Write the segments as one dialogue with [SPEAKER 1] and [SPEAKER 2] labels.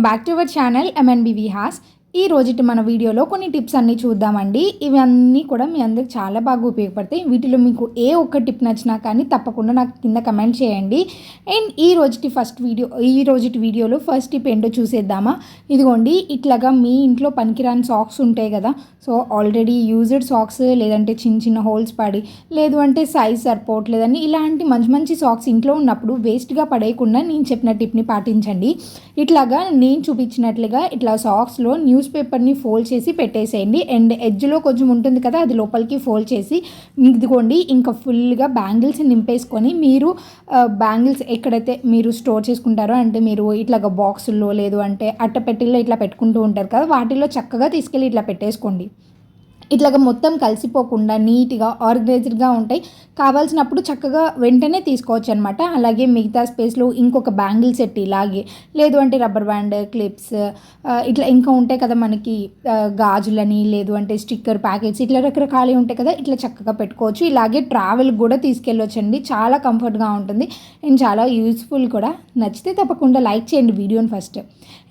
[SPEAKER 1] Welcome back to our channel MNB Vihas ఈ రోజుటి మన వీడియోలో కొన్ని టిప్స్ అన్నీ చూద్దామండి. ఇవన్నీ కూడా మీ అందరికి చాలా బాగా ఉపయోగపడతాయి. వీటిలో మీకు ఏ ఒక్క టిప్ నచ్చినా కానీ తప్పకుండా నాకు కింద కమెంట్ చేయండి. అండ్ ఈ రోజుటి ఫస్ట్ వీడియో ఈ రోజుటి వీడియోలో ఫస్ట్ టిప్ ఏంటో చూసేద్దామా? ఇదిగోండి ఇట్లాగా మీ ఇంట్లో పనికిరాని సాక్స్ ఉంటాయి కదా. సో ఆల్రెడీ యూజ్డ్ సాక్స్ లేదంటే చిన్న చిన్న హోల్స్ పడి లేదు అంటే సైజ్ సరిపోవట్లేదని ఇలాంటి మంచి మంచి సాక్స్ ఇంట్లో ఉన్నప్పుడు వేస్ట్గా పడేయకుండా నేను చెప్పిన టిప్ని పాటించండి. ఇట్లాగా నేను చూపించినట్లుగా ఇట్లా సాక్స్లో న్యూస్ పేపర్ని ఫోల్డ్ చేసి పెట్టేసేయండి. అండ్ ఎడ్జ్లో కొంచెం ఉంటుంది కదా అది లోపలికి ఫోల్డ్ చేసి ఇదిగోండి ఇంకా ఫుల్గా బ్యాంగిల్స్ నింపేసుకొని మీరు బ్యాంగిల్స్ ఎక్కడైతే మీరు స్టోర్ చేసుకుంటారో అంటే మీరు ఇట్లాగా బాక్సుల్లో లేదు అంటే అట్టపెట్టిల్లో ఇట్లా పెట్టుకుంటూ ఉంటారు కదా వాటిలో చక్కగా తీసుకెళ్ళి ఇట్లా పెట్టేసుకోండి. ఇట్లాగా మొత్తం కలిసిపోకుండా నీట్గా ఆర్గనైజ్డ్గా ఉంటాయి. కావాల్సినప్పుడు చక్కగా వెంటనే తీసుకోవచ్చు అనమాట అలాగే మిగతా స్పేస్లో ఇంకొక బ్యాంగిల్ సెట్ ఇలాగే. లేదు అంటే రబ్బర్ బ్యాండ్ క్లిప్స్ ఇట్లా ఇంకా ఉంటాయి కదా మనకి గాజులని లేదు అంటే స్టిక్కర్ ప్యాకెట్స్ ఇట్లా రకరకాలు ఉంటాయి కదా ఇట్లా చక్కగా పెట్టుకోవచ్చు. ఇలాగే ట్రావెల్ కూడా తీసుకెళ్ళొచ్చండి. చాలా కంఫర్ట్గా ఉంటుంది. అండ్ చాలా యూస్ఫుల్ కూడా. నచ్చితే తప్పకుండా లైక్ చేయండి వీడియోని ఫస్ట్.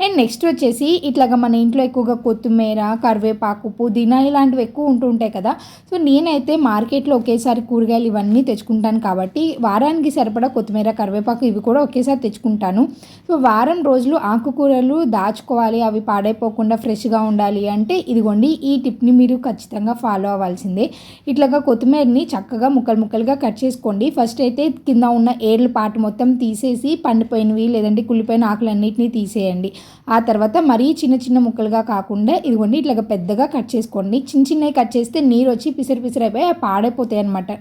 [SPEAKER 1] అండ్ నెక్స్ట్ వచ్చేసి ఇట్లాగా మన ఇంట్లో ఎక్కువగా కొత్తిమీర కరివేపాకు పుదీనా ఇలాంటివి ఎక్కువ ఉంటూ ఉంటాయి కదా. సో నేనైతే మార్కెట్లో ఒకేసారి కూరగాయలు ఇవన్నీ తెచ్చుకుంటాను కాబట్టి వారానికి సరిపడా కొత్తిమీర కరివేపాకు ఇవి కూడా ఒకేసారి తెచ్చుకుంటాను. సో వారం రోజులు ఆకుకూరలు దాచుకోవాలి అవి పాడైపోకుండా ఫ్రెష్గా ఉండాలి అంటే ఇదిగోండి ఈ టిప్ని మీరు ఖచ్చితంగా ఫాలో అవ్వాల్సిందే. ఇట్లాగా కొత్తిమీరని చక్కగా ముక్కలు ముక్కలుగా కట్ చేసుకోండి. ఫస్ట్ అయితే కింద ఉన్న ఏర్ల పాటు మొత్తం తీసేసి పండిపోయినవి లేదంటే కుళ్ళిపోయిన ఆకులన్నిటిని తీసేయండి. ఆ తర్వాత మరీ చిన్న చిన్న ముక్కలుగా కాకుండా ఇదిగోండి ఇట్లాగా పెద్దగా కట్ చేసుకోండి. చిన్న చిన్న చిన్నవి కట్ చేస్తే నీరు వచ్చి పిసిరి పిసిరి అయిపోయి అవి పాడైపోతాయి అనమాట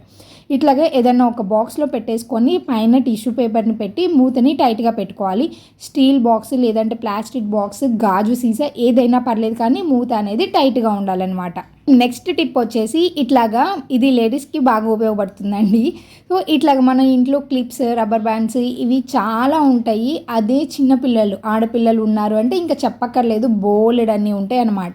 [SPEAKER 1] ఇట్లాగే ఏదైనా ఒక బాక్స్లో పెట్టేసుకొని పైన టిష్యూ పేపర్ని పెట్టి మూతని టైట్గా పెట్టుకోవాలి. స్టీల్ బాక్స్ లేదంటే ప్లాస్టిక్ బాక్స్ గాజు సీసా ఏదైనా పర్లేదు కానీ మూత అనేది టైట్గా ఉండాలన్నమాట. నెక్స్ట్ టిప్ వచ్చేసి ఇట్లాగా ఇది లేడీస్కి బాగా ఉపయోగపడుతుందండి. సో ఇట్లాగా మన ఇంట్లో క్లిప్స్ రబ్బర్ బ్యాండ్స్ ఇవి చాలా ఉంటాయి. అదే చిన్నపిల్లలు ఆడపిల్లలు ఉన్నారు అంటే ఇంకా చెప్పక్కర్లేదు. బోలెడ్ అన్నీ ఉంటాయి అనమాట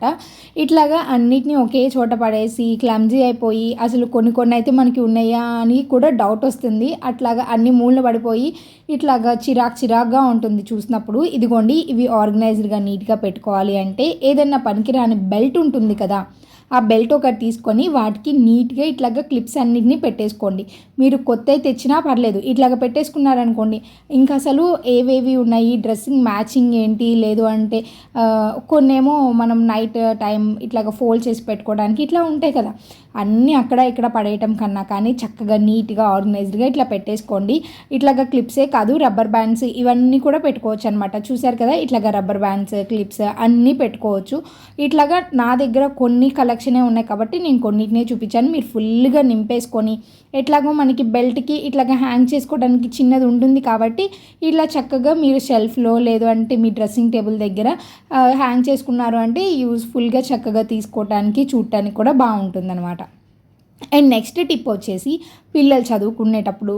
[SPEAKER 1] ఇట్లాగా అన్నిటినీ ఒకే చోట పడేసి క్లమ్జీ అయిపోయి అసలు కొన్ని కొన్ని అయితే మనకి ఉన్నాయా? అని కూడా డౌట్ వస్తుంది. అట్లాగా అన్ని మూలన పడిపోయి ఇట్లాగా చిరాక్ చిరాక్గా ఉంటుంది చూసినప్పుడు. ఇదిగోండి ఇవి ఆర్గనైజ్డ్గా నీట్గా పెట్టుకోవాలి అంటే ఏదైనా పనికిరాని బెల్ట్ ఉంటుంది కదా. ఆ బెల్ట్ ఒకటి తీసుకొని వాటికి నీట్గా ఇట్లాగా క్లిప్స్ అన్నిటిని పెట్టేసుకోండి. మీరు కొత్తవి తెచ్చినా పర్లేదు ఇట్లాగ పెట్టేసుకున్నారనుకోండి ఇంకా అసలు ఏవేవి ఉన్నాయి డ్రెస్సింగ్ మ్యాచింగ్ ఏంటి లేదు అంటే కొన్నేమో మనం నైట్ టైం ఇట్లాగా ఫోల్డ్ చేసి పెట్టుకోవడానికి ఇట్లా ఉంటాయి కదా. అన్నీ అక్కడ ఇక్కడ పడేయటం కన్నా కానీ చక్కగా నీట్గా ఆర్గనైజ్డ్గా ఇట్లా పెట్టేసుకోండి. ఇట్లాగా క్లిప్సే కాదు రబ్బర్ బ్యాండ్స్ ఇవన్నీ కూడా పెట్టుకోవచ్చు అనమాట చూసారు కదా ఇట్లాగ రబ్బర్ బ్యాండ్స్ క్లిప్స్ అన్నీ పెట్టుకోవచ్చు. ఇట్లాగా నా దగ్గర కొన్ని కలెక్షన్ ఉన్నాయి కాబట్టి నేను కొన్నిటినే చూపించాను. మీరు ఫుల్గా నింపేసుకొని ఎట్లాగో మనకి బెల్ట్కి ఇట్లాగా హ్యాంగ్ చేసుకోవడానికి చిన్నది ఉంటుంది కాబట్టి ఇట్లా చక్కగా మీరు షెల్ఫ్లో లేదు అంటే మీ డ్రెస్సింగ్ టేబుల్ దగ్గర హ్యాంగ్ చేసుకున్నారు అంటే యూస్ఫుల్గా చక్కగా తీసుకోవటానికి చూడటానికి కూడా బాగుంటుంది అనమాట అండ్ నెక్స్ట్ టిప్ వచ్చేసి పిల్లలు చదువుకునేటప్పుడు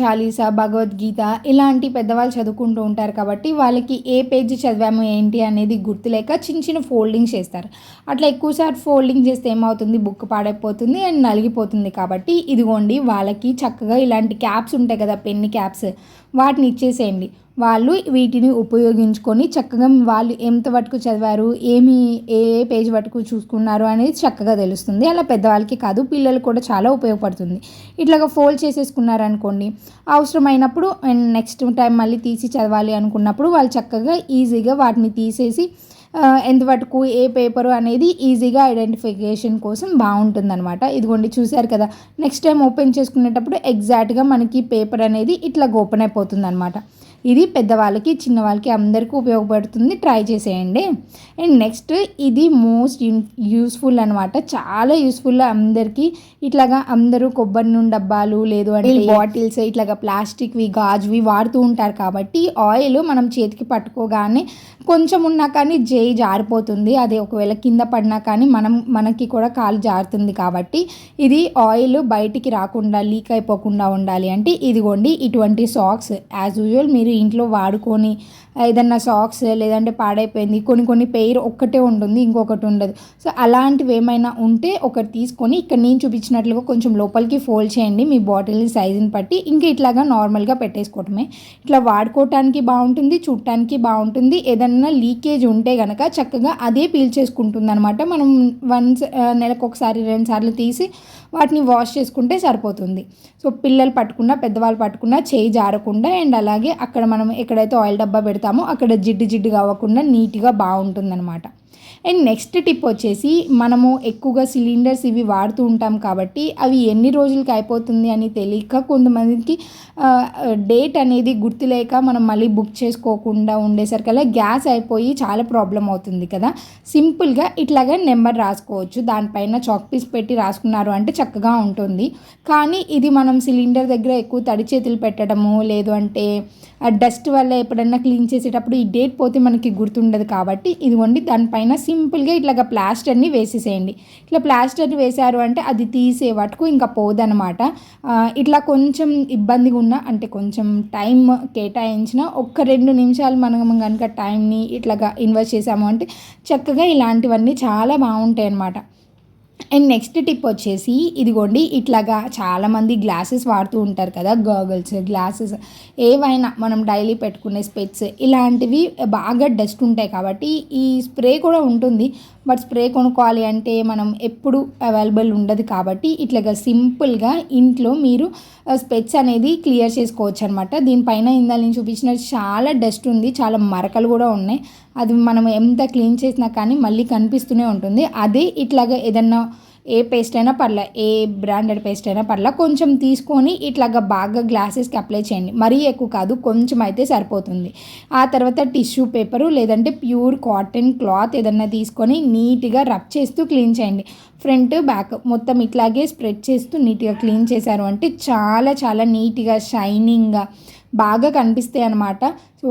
[SPEAKER 1] చాలీసా భగవద్గీత ఇలాంటి పెద్దవాళ్ళు చదువుకుంటూ ఉంటారు కాబట్టి వాళ్ళకి ఏ పేజీ చదివాము ఏంటి అనేది గుర్తులేక చిన్న చిన్న ఫోల్డింగ్స్ చేస్తారు. అట్లా ఎక్కువసారి ఫోల్డింగ్ చేస్తే ఏమవుతుంది? బుక్ పాడైపోతుంది అండ్ నలిగిపోతుంది కాబట్టి ఇదిగోండి వాళ్ళకి చక్కగా ఇలాంటి క్యాప్స్ ఉంటాయి కదా పెన్ని క్యాప్స్ వాటిని ఇచ్చేసేయండి. వాళ్ళు వీటిని ఉపయోగించుకొని చక్కగా వాళ్ళు ఎంత వరకు చదివారు ఏమి ఏ ఏ పేజ్ వరకు చూసుకున్నారు అనేది చక్కగా తెలుస్తుంది. అలా పెద్దవాళ్ళకి కాదు పిల్లలు కూడా చాలా ఉపయోగపడుతుంది. ఇట్లాగా ఫోల్డ్ చేసేసుకున్నారనుకోండి అవసరమైనప్పుడు అండ్ నెక్స్ట్ టైం మళ్ళీ తీసి చదవాలి అనుకున్నప్పుడు వాళ్ళు చక్కగా ఈజీగా వాటిని తీసేసి ఎంతవరకు ఏ పేపరు అనేది ఈజీగా ఐడెంటిఫికేషన్ కోసం బాగుంటుందన్నమాట. ఇదిగోండి చూశారు కదా నెక్స్ట్ టైం ఓపెన్ చేసుకునేటప్పుడు ఎగ్జాక్ట్గా మనకి పేపర్ అనేది ఇట్లా ఓపెన్ అయిపోతుంది అనమాట ఇది పెద్దవాళ్ళకి చిన్నవాళ్ళకి అందరికీ ఉపయోగపడుతుంది. ట్రై చేసేయండి. అండ్ నెక్స్ట్ ఇది మోస్ట్ యూస్ఫుల్ అనమాట చాలా యూస్ఫుల్ అందరికీ ఇట్లాగా అందరూ కొబ్బరి నూనె డబ్బాలు లేదు అంటే బాటిల్స్ ఇట్లాగా ప్లాస్టిక్వి గాజువి వాడుతూ ఉంటారు కాబట్టి ఆయిల్ మనం చేతికి పట్టుకోగానే కొంచెం ఉన్నా కానీ చేయి జారిపోతుంది. అది ఒకవేళ కింద పడినా కానీ మనం మనకి కూడా కాలు జారుతుంది కాబట్టి ఇది ఆయిల్ బయటికి రాకుండా లీక్ అయిపోకుండా ఉండాలి అంటే ఇదిగోండి ఇటువంటి సాక్స్ యాజ్ యూజువల్ మీరు ఇంట్లో వాడుకొని ఏదన్నా సాక్స్ లేదంటే పాడైపోయింది. కొన్ని కొన్ని పెయిర్ ఒక్కటే ఉంటుంది ఇంకొకటి ఉండదు. సో అలాంటివి ఏమైనా ఉంటే ఒకటి తీసుకొని ఇక్కడ నేను చూపించినట్లుగా కొంచెం లోపలికి ఫోల్డ్ చేయండి. మీ బాటిల్ సైజుని బట్టి ఇంకా ఇట్లాగా నార్మల్గా పెట్టేసుకోవటమే. ఇట్లా వాడుకోవటానికి బాగుంటుంది చూడటానికి బాగుంటుంది. ఏదన్నా లీకేజ్ ఉంటే కనుక చక్కగా అదే పీల్చేసుకుంటుంది అనమాట మనం వన్స్ నెలకు ఒకసారి రెండు సార్లు తీసి వాటిని వాష్ చేసుకుంటే సరిపోతుంది. సో పిల్లలు పట్టుకున్నా పెద్దవాళ్ళు పట్టుకున్నా చేయి జారకుండా అండ్ అలాగే అక్కడ మనం ఎక్కడైతే ఆయిల్ డబ్బా పెడతాం పెడతామో అక్కడ జిడ్డు జిడ్డుగా అవ్వకుండా నీట్గా బాగుంటుందన్నమాట అండ్ నెక్స్ట్ టిప్ వచ్చేసి మనము ఎక్కువగా సిలిండర్స్ ఇవి వాడుతూ ఉంటాం కాబట్టి అవి ఎన్ని రోజులకి అయిపోతుంది అని తెలియక కొంతమందికి డేట్ అనేది గుర్తులేక మనం మళ్ళీ బుక్ చేసుకోకుండా ఉండేసరికల్లా గ్యాస్ అయిపోయి చాలా ప్రాబ్లం అవుతుంది కదా. సింపుల్గా ఇట్లాగా నెంబర్ రాసుకోవచ్చు. దానిపైన చాక్ పీస్ పెట్టి రాసుకున్నారు అంటే చక్కగా ఉంటుంది. కానీ ఇది మనం సిలిండర్ దగ్గర ఎక్కువ తడి చేతులు పెట్టడము లేదు అంటే డస్ట్ వల్ల ఎప్పుడన్నా క్లీన్ చేసేటప్పుడు ఈ డేట్ పోతే మనకి గుర్తుండదు కాబట్టి ఇదిగోండి దానిపైన సింపుల్గా ఇట్లాగ ప్లాస్టర్ని వేసేసేయండి. ఇట్లా ప్లాస్టర్ని వేశారు అంటే అది తీసే వరకు ఇంకా పోదనమాట. ఇట్లా కొంచెం ఇబ్బందిగా ఉన్న అంటే కొంచెం టైం కేటాయించిన ఒక్క రెండు నిమిషాలు మనం కనుక టైంని ఇట్లాగా ఇన్వెస్ట్ చేసాము అంటే చక్కగా ఇలాంటివన్నీ చాలా బాగుంటాయి అన్నమాట అండ్ నెక్స్ట్ టిప్ వచ్చేసి ఇదిగోండి ఇట్లాగా చాలామంది గ్లాసెస్ వాడుతూ ఉంటారు కదా గాగల్స్ గ్లాసెస్ ఏవైనా మనం డైలీ పెట్టుకునే స్పెట్స్ ఇలాంటివి బాగా డస్ట్ ఉంటాయి కాబట్టి ఈ స్ప్రే కూడా ఉంటుంది. బట్ స్ప్రే కొనుక్కోవాలి అంటే మనం ఎప్పుడు అవైలబుల్ ఉండదు కాబట్టి ఇట్లాగా సింపుల్గా ఇంట్లో మీరు స్పెట్స్ అనేది క్లియర్ చేసుకోవచ్చు అనమాట దీనిపైన ఇందా నేను చూపించిన చాలా డస్ట్ ఉంది చాలా మరకలు కూడా ఉన్నాయి. అది మనం ఎంత క్లీన్ చేసినా కానీ మళ్ళీ కనిపిస్తూనే ఉంటుంది. అదే ఇట్లాగా ఏదన్నా ఏ పేస్ట్ అయినా పర్లే ఏ బ్రాండెడ్ పేస్ట్ అయినా పర్లే కొంచెం తీసుకొని ఇట్లాగా బాగా గ్లాసెస్కి అప్లై చేయండి. మరీ ఎక్కువ కాదు కొంచెం అయితే సరిపోతుంది. ఆ తర్వాత టిష్యూ పేపరు లేదంటే ప్యూర్ కాటన్ క్లాత్ ఏదన్నా తీసుకొని నీట్గా రబ్ చేస్తూ క్లీన్ చేయండి. ఫ్రంట్ బ్యాక్ మొత్తం ఇట్లాగే స్ప్రెడ్ చేస్తూ నీట్గా క్లీన్ చేశారు అంటే చాలా చాలా నీట్గా షైనింగ్గా బాగా కనిపిస్తాయి అనమాట సో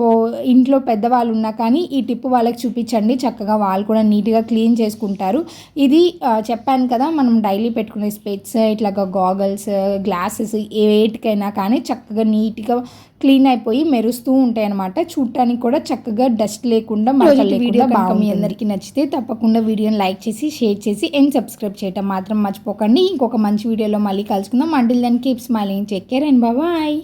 [SPEAKER 1] ఇంట్లో పెద్దవాళ్ళు ఉన్నా కానీ ఈ టిప్ వాళ్ళకి చూపించండి. చక్కగా వాళ్ళు కూడా నీట్గా క్లీన్ చేసుకుంటారు. ఇది చెప్పాను కదా మనం డైలీ పెట్టుకునే స్పెట్స్ ఇట్లాగా గాగల్స్ గ్లాసెస్ ఏటికైనా కానీ చక్కగా నీట్గా క్లీన్ అయిపోయి మెరుస్తూ ఉంటాయి అనమాట చూడటానికి కూడా చక్కగా డస్ట్ లేకుండా వీడియో బాగా మీ అందరికీ నచ్చితే తప్పకుండా వీడియోని లైక్ చేసి షేర్ చేసి అండ్ సబ్స్క్రైబ్ చేయటం మాత్రం మర్చిపోకండి. ఇంకొక మంచి వీడియోలో మళ్ళీ కలుసుకుందాం. Until then keep smiling take care and bye